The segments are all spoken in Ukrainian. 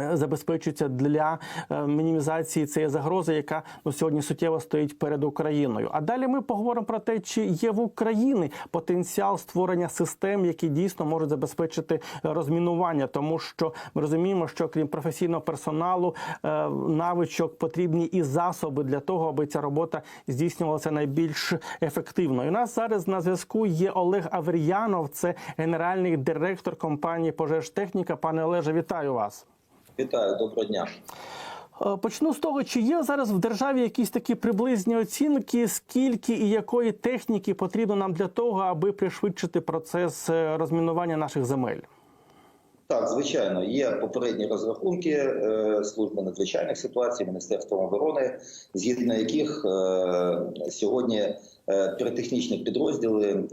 е, забезпечується для е, мінімізації цієї загрози, яка ну, сьогодні суттєво стоїть перед Україною. А далі ми поговоримо про те, чи є в Україні потенціал створення систем, які дійсно можуть забезпечити розмінування, тому що ми розуміємо, що крім професійного персоналу, е, навичок потрібні і засоби для того, аби ця робота здійснювалася найбільш ефективно. І у нас зараз на зв'язку є Олег Авер'янов, це генеральний директор компанії Пожежтехніка. Пане Олеже, вітаю вас. Вітаю, доброго дня. Е, Почну з того, чи є зараз в державі якісь такі приблизні оцінки, скільки і якої техніки потрібно нам для того, аби пришвидшити процес е, розмінування наших земель? Так, звичайно, є попередні розрахунки е, служби надзвичайних ситуацій Міністерства оборони, згідно яких сьогодні піротехнічні підрозділи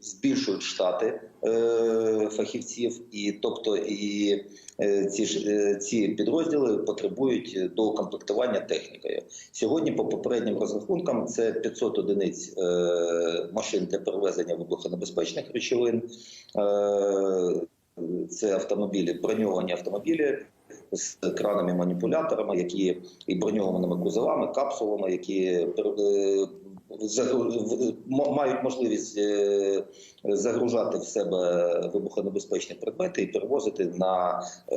збільшують штати е, фахівців, і тобто і е, ці ж е, ці підрозділи потребують доукомплектування технікою. Сьогодні, по попереднім розрахункам, це 500 одиниць е, машин для перевезення вибухонебезпечних речовин. Е, це автомобілі, броньовані автомобілі з кранами маніпуляторами, які і броньованими кузовами, капсулами, які мають можливість е, загружати в себе вибухонебезпечні предмети і перевозити на е,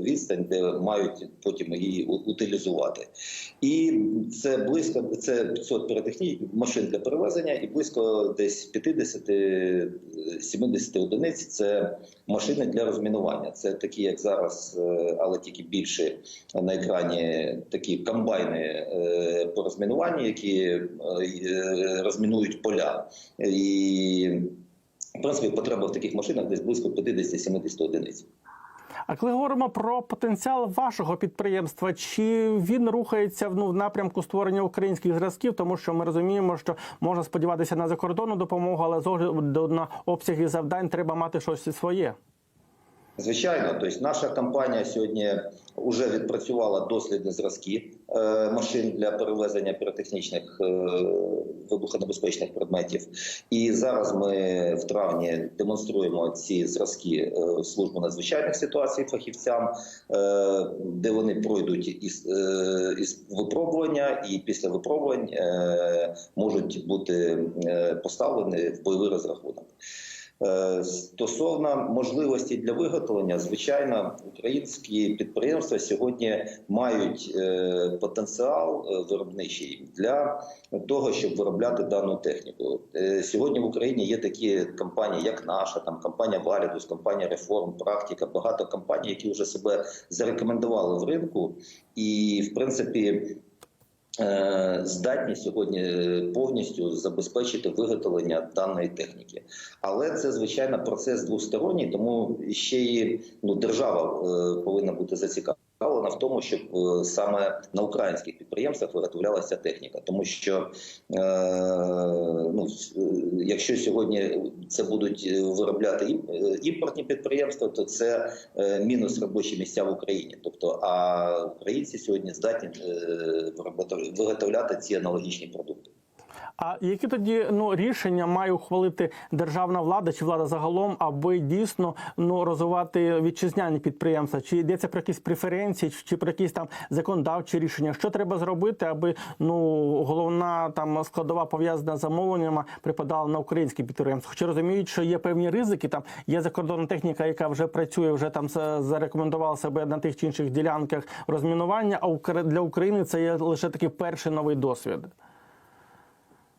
відстань, де мають потім її утилізувати. І це близько це 500 піротехнічних машин для перевезення, і близько десь 50-70 одиниць це машини для розмінування. Це такі, як зараз, е, але тільки більше на екрані такі комбайни по розмінуванню, які розмінують поля. І в принципі потреба в таких машинах десь близько 50-70 одиниць. А коли говоримо про потенціал вашого підприємства, чи він рухається в, ну, в напрямку створення українських зразків, тому що ми розуміємо, що можна сподіватися на закордонну допомогу, але з огляду на обсяги завдань треба мати щось своє. Звичайно, тобто наша компанія сьогодні вже відпрацювала дослідні зразки е, машин для перевезення піротехнічних е, вибухонебезпечних предметів. І зараз ми в травні демонструємо ці зразки е, служби надзвичайних ситуацій фахівцям, де вони пройдуть із, із випробування, і після випробувань можуть бути поставлені в бойовий розрахунок. Е, Стосовно можливості для виготовлення, звичайно, українські підприємства сьогодні мають е, потенціал е, виробничий для того, щоб виробляти дану техніку. Сьогодні в Україні є такі компанії, як наша, там компанія Валідус, компанія Реформ, Практика, багато компаній, які вже себе зарекомендували в ринку, і в принципі. Е, Здатні сьогодні е, повністю забезпечити виготовлення даної техніки, але це звичайно процес двосторонній, тому ще й ну держава е, повинна бути зацікавлена в тому, щоб е, саме на українських підприємствах виготовлялася техніка, тому що е, ну е, якщо сьогодні це будуть виробляти імпортні підприємства, то це мінус робочі місця в Україні. Тобто, а українці сьогодні здатні виготовляти ці аналогічні продукти. А які тоді ну рішення має ухвалити державна влада чи влада загалом, аби дійсно ну розвивати вітчизняні підприємства? Чи йдеться про якісь преференції, чи про якісь там законодавчі рішення? Що треба зробити, аби ну головна там складова пов'язана з замовленнями припадала на українські підприємства? Хоча розуміють, що є певні ризики. Там є закордонна техніка, яка вже працює, вже там зарекомендувала себе на тих чи інших ділянках розмінування. А для України це є лише такий перший новий досвід.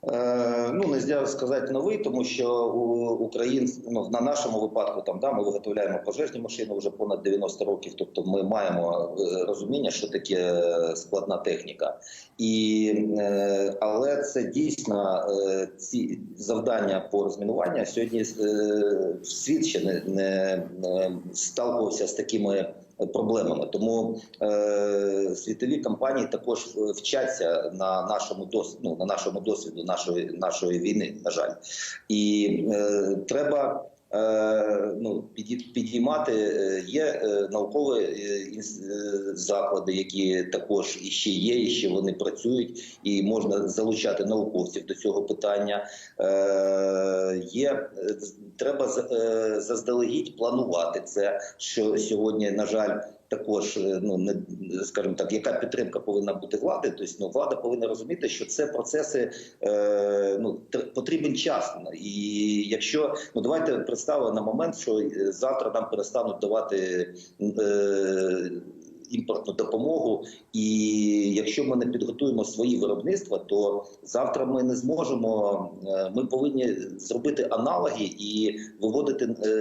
Е, Ну, не сказати новий, тому що у Україн, ну, на нашому випадку там да, ми виготовляємо пожежні машини вже понад 90 років. Тобто ми маємо е, розуміння, що таке е, складна техніка. І, але це дійсно ці завдання по розмінуванню сьогодні світ ще не, не сталкувався з такими проблемами. Тому е, світові компанії також вчаться на нашому дос, ну, на нашому досвіду нашої нашої війни, на жаль, і е, треба. Ну, підіймати. Е, Є е, наукові е, заклади, які також іще є, і ще вони працюють, і можна залучати науковців до цього питання. Є треба заздалегідь планувати це, що сьогодні, на жаль. Також е, ну не скажімо так, яка підтримка повинна бути влади? Тобто ну, влада повинна розуміти, що це процеси е, ну тр- потрібен час. І якщо ну давайте представимо на момент, що е, завтра нам перестануть давати е, імпортну допомогу, і якщо ми не підготуємо свої виробництва, то завтра ми не зможемо. е, Ми повинні зробити аналоги і виводити е,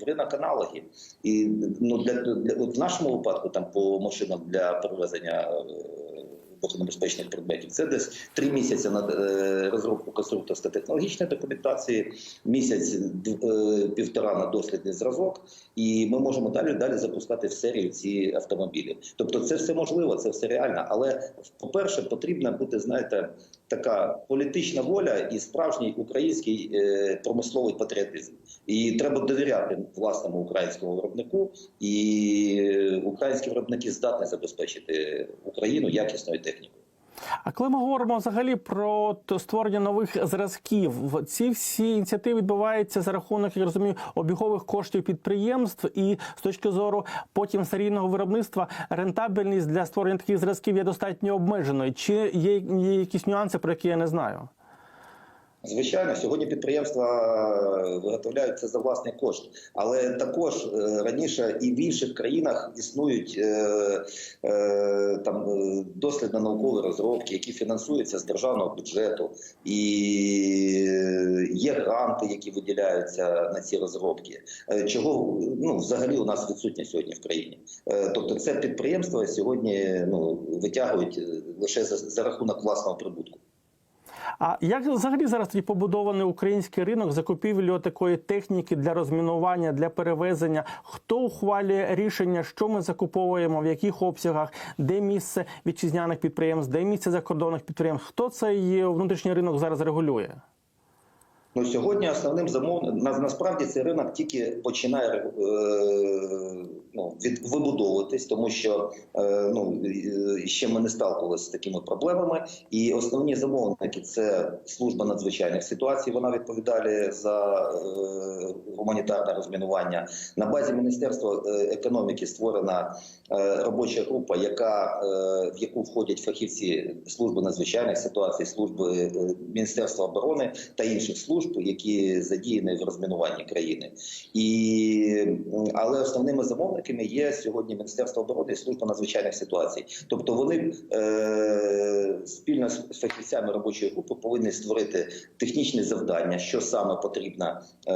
в ринок аналоги. І ну для, для от в нашому випадку, там по машинам для перевезення. Вибухонебезпечних предметів. Це десь три місяці на е, розробку конструкторсько-технологічної документації, місяць е, півтора на дослідний зразок, і ми можемо далі далі запускати в серію ці автомобілі. Тобто, це все можливо, це все реально. Але по-перше, потрібна бути, знаєте, така політична воля і справжній український е, промисловий патріотизм. І треба довіряти власному українському виробнику, і українські виробники здатні забезпечити Україну якісною технікою. А коли ми говоримо взагалі про створення нових зразків, ці всі ініціативи відбуваються за рахунок, я розумію, обігових коштів підприємств, і з точки зору потім серійного виробництва рентабельність для створення таких зразків є достатньо обмеженою. Чи є, якісь нюанси, про які я не знаю? Звичайно, сьогодні підприємства е, виготовляють це за власний кошт, але також е, раніше і в інших країнах існують е, там е, дослідно-наукові розробки, які фінансуються з державного бюджету, і є гранти, які виділяються на ці розробки. Чого ну взагалі у нас відсутнє сьогодні в країні? Тобто, це підприємства сьогодні ну витягують лише за, за рахунок власного прибутку. А як взагалі зараз тоді побудований український ринок закупівлі такої техніки для розмінування, для перевезення? Хто ухвалює рішення, що ми закуповуємо, в яких обсягах, де місце вітчизняних підприємств, де місце закордонних підприємств? Хто цей внутрішній ринок зараз регулює? Ну сьогодні основним на, насправді цей ринок тільки починає е, ну, від, вибудовуватись, тому що е, ну ще ми не сталкувалися з такими проблемами. І основні замовники це служба надзвичайних ситуацій. Вона відповідає за е, гуманітарне розмінування. На базі міністерства е, економіки створена е, робоча група, яка е, в яку входять фахівці служби надзвичайних ситуацій, служби е, міністерства оборони та інших служб, які задіяні в розмінуванні країни. І але основними замовниками є сьогодні Міністерство оборони і служба надзвичайних ситуацій. Тобто вони е, спільно з фахівцями робочої групи повинні створити технічні завдання, що саме потрібна, е,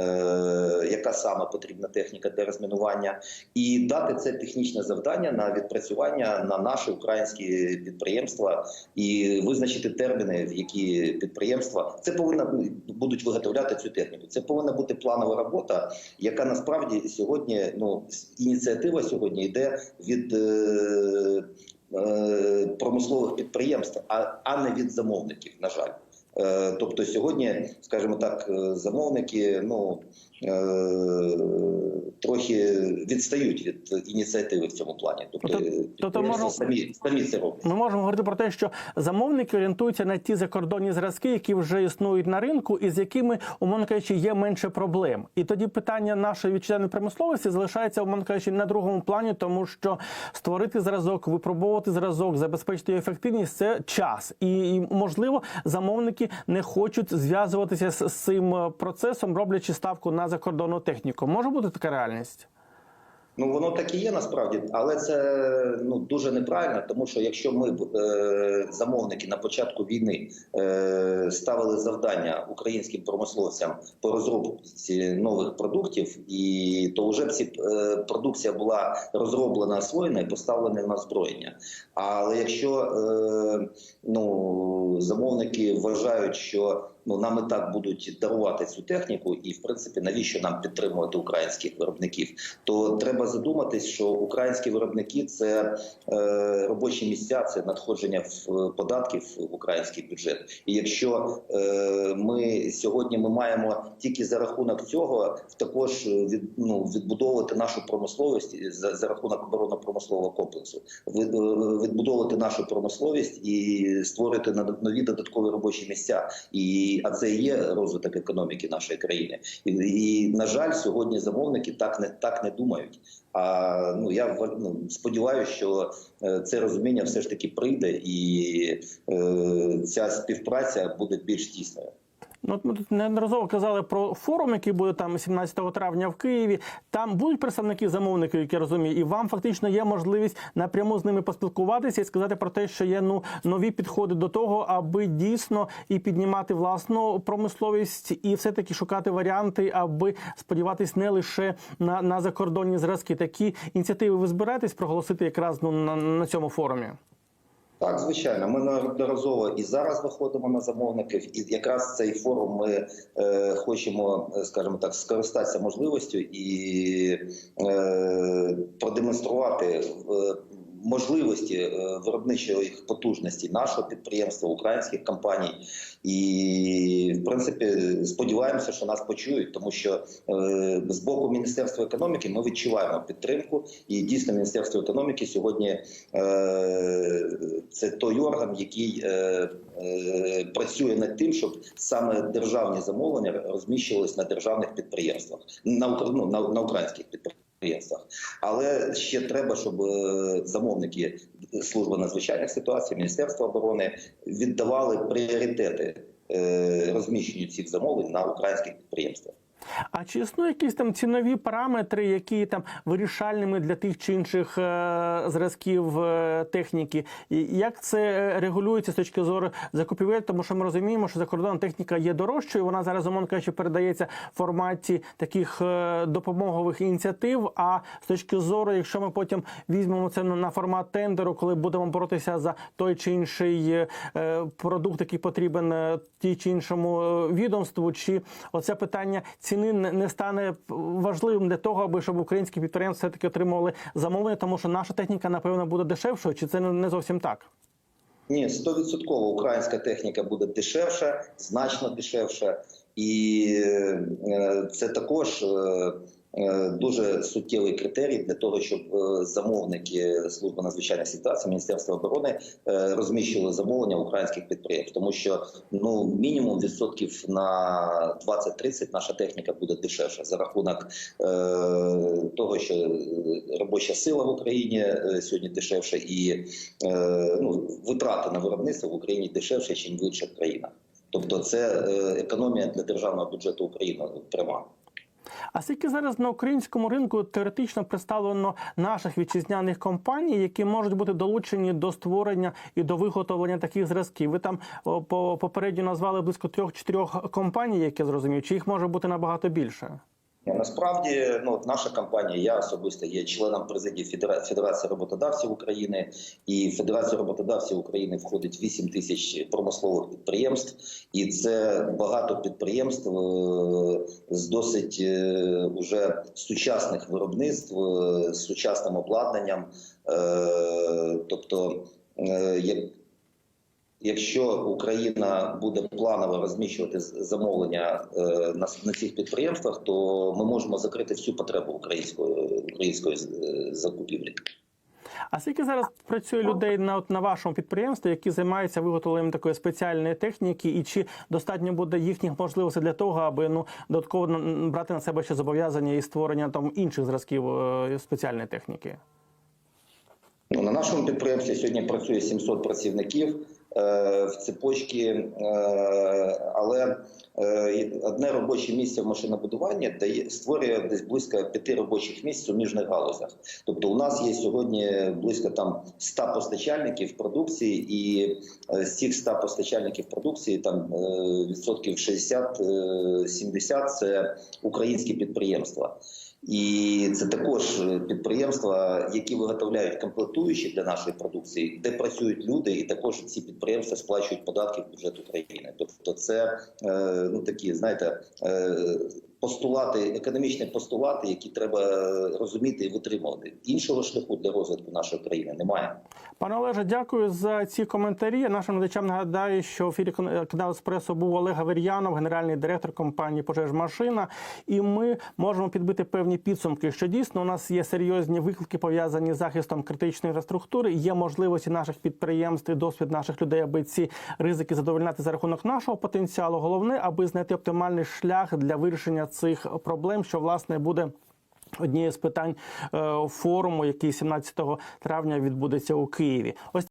яка саме потрібна техніка для розмінування, і дати це технічне завдання на відпрацювання на наші українські підприємства і визначити терміни, в які підприємства це повинна будуть виготовляти цю техніку. Це повинна бути планова робота, яка насправді сьогодні ну ініціатива сьогодні йде від. Е, е, Промислових підприємств, а, не від замовників, на жаль. Е, Тобто сьогодні, скажімо так, е, замовники ну трохи відстають від ініціативи в цьому плані. Тобто, Тобто- підприємства тобто можна- самі самі це роблять. Ми можемо говорити про те, що замовники орієнтуються на ті закордонні зразки, які вже існують на ринку, і з якими, умовно кажучи, є менше проблем. І тоді питання нашої вітчизняної промисловості залишається, умовно кажучи, на другому плані, тому що створити зразок, випробовувати зразок, забезпечити його ефективність це час. І, і можливо, замовники не хочуть зв'язуватися з, з цим е, процесом, роблячи ставку на закордонну техніку. Може бути така реальність? Ну воно так і є насправді, але це ну дуже неправильно, тому що якщо ми е, замовники на початку війни е, ставили завдання українським промисловцям по розробці нових продуктів, і то вже ці е, продукція була розроблена, освоєна і поставлена на озброєння. Але якщо е, ну замовники вважають, що ну нам і так будуть дарувати цю техніку, і в принципі, навіщо нам підтримувати українських виробників? То треба задуматись, що українські виробники це е, робочі місця, це надходження в податків в український бюджет. І якщо е, ми сьогодні ми маємо тільки за рахунок цього також від, ну, відбудовувати нашу промисловість за, за рахунок оборонно-промислового комплексу, від, е, відбудовувати нашу промисловість і створити нові додаткові робочі місця. І а це і є розвиток економіки нашої країни. І, і на жаль, сьогодні замовники так не так не думають. А ну я ну, сподіваюся, що е, це розуміння все ж таки прийде, і е, ця співпраця буде більш тісною. Ну, ми тут неодноразово казали про форум, який буде там 17 травня в Києві. Там будуть представники замовників, які я розумію, і вам фактично є можливість напряму з ними поспілкуватися і сказати про те, що є ну нові підходи до того, аби дійсно і піднімати власну промисловість, і все таки шукати варіанти, аби сподіватись не лише на, на закордонні зразки. Такі ініціативи ви збираєтесь проголосити якраз ну на, на цьому форумі. Так, звичайно, ми неодноразово і зараз виходимо на замовників, і якраз цей форум ми е, хочемо, е, скажімо так, скористатися можливістю і е, продемонструвати е, можливості е, виробничої потужності нашого підприємства, українських компаній. І в принципі сподіваємося, що нас почують, тому що е, з боку Міністерства економіки ми відчуваємо підтримку, і дійсно Міністерство економіки сьогодні е, це той орган, який працює над тим, щоб саме державні замовлення розміщувалися на державних підприємствах, на, ну, на, на українських підприємствах. Але ще треба, щоб е, замовники служби надзвичайних ситуацій, Міністерства оборони віддавали пріоритети е, розміщенню цих замовлень на українських підприємствах. А чи існують якісь там цінові параметри, які там вирішальними для тих чи інших е, зразків е, техніки? І як це е, регулюється з точки зору закупівель? Тому що ми розуміємо, що закордонна техніка є дорожчою. Вона зараз, умовно кажучи, передається в форматі таких допомогових ініціатив. А з точки зору, якщо ми потім візьмемо це на формат тендеру, коли будемо боротися за той чи інший продукт, який потрібен тій чи іншому відомству, чи оце питання ціни не не стане важливим для того, аби щоб українські підприємства все таки отримували замовлення, тому що наша техніка напевно буде дешевшою, чи це не зовсім так? Ні, стовідсотково українська техніка буде дешевша, значно дешевша, і е, це також е, дуже суттєвий критерій для того, щоб е, замовники служби надзвичайних ситуацій Міністерства оборони е, розміщували замовлення українських підприємств, тому що ну мінімум відсотків на 20-30 наша техніка буде дешевша за рахунок е, того, що е, робоча сила в Україні е, сьогодні дешевша, і е, ну, витрати на виробництво в Україні дешевше, ніж в інших країнах. Тобто, це е, економія для державного бюджету України пряма. А скільки зараз на українському ринку теоретично представлено наших вітчизняних компаній, які можуть бути долучені до створення і до виготовлення таких зразків? Ви там по попередньо назвали близько трьох-чотирьох компаній, які зрозумів, чи їх може бути набагато більше? Насправді, ну наша компанія, я особисто є членом президії Федера- Федерації роботодавців України, і в Федерацію роботодавців України входить 8 тисяч промислових підприємств, і це багато підприємств е, з досить е, уже сучасних виробництв е, з сучасним обладнанням. Тобто, як Якщо Україна буде планово розміщувати замовлення е, на, на цих підприємствах, то ми можемо закрити всю потребу української української е, закупівлі. А скільки зараз працює людей на от на вашому підприємстві, які займаються виготовленням такої спеціальної техніки, і чи достатньо буде їхніх можливостей для того, аби ну додатково брати на себе ще зобов'язання і створення там інших зразків е, спеціальної техніки? Ну, на нашому підприємстві сьогодні працює 700 працівників е, в цепочці, е, але е, одне робоче місце в машинобудуванні дає створює десь близько п'яти робочих місць в суміжних галузях. Тобто, у нас є сьогодні близько там 100 постачальників продукції, і е, з цих 100 постачальників продукції там е, відсотків 60-70 це українські підприємства. І це також е, підприємства, які виготовляють комплектуючі для нашої продукції, де працюють люди, і також ці підприємства сплачують податки в бюджет України. Тобто, це е, ну такі, знаєте, е, постулати, економічні постулати, які треба розуміти і витримувати. Іншого шляху для розвитку нашої країни немає. Пане Олеже, дякую за ці коментарі. Нашим глядачам нагадаю, що в ефірі кан- каналу Еспресо був Олег Авер'янов, генеральний директор компанії Пожежмашина. І ми можемо підбити певні підсумки, що дійсно у нас є серйозні виклики пов'язані з захистом критичної інфраструктури. Є можливості наших підприємств і досвід наших людей, аби ці ризики задовольняти за рахунок нашого потенціалу. Головне, аби знайти оптимальний шлях для вирішення цих проблем, що власне буде. Однією з питань е, форуму, який 17 травня відбудеться у Києві. Ось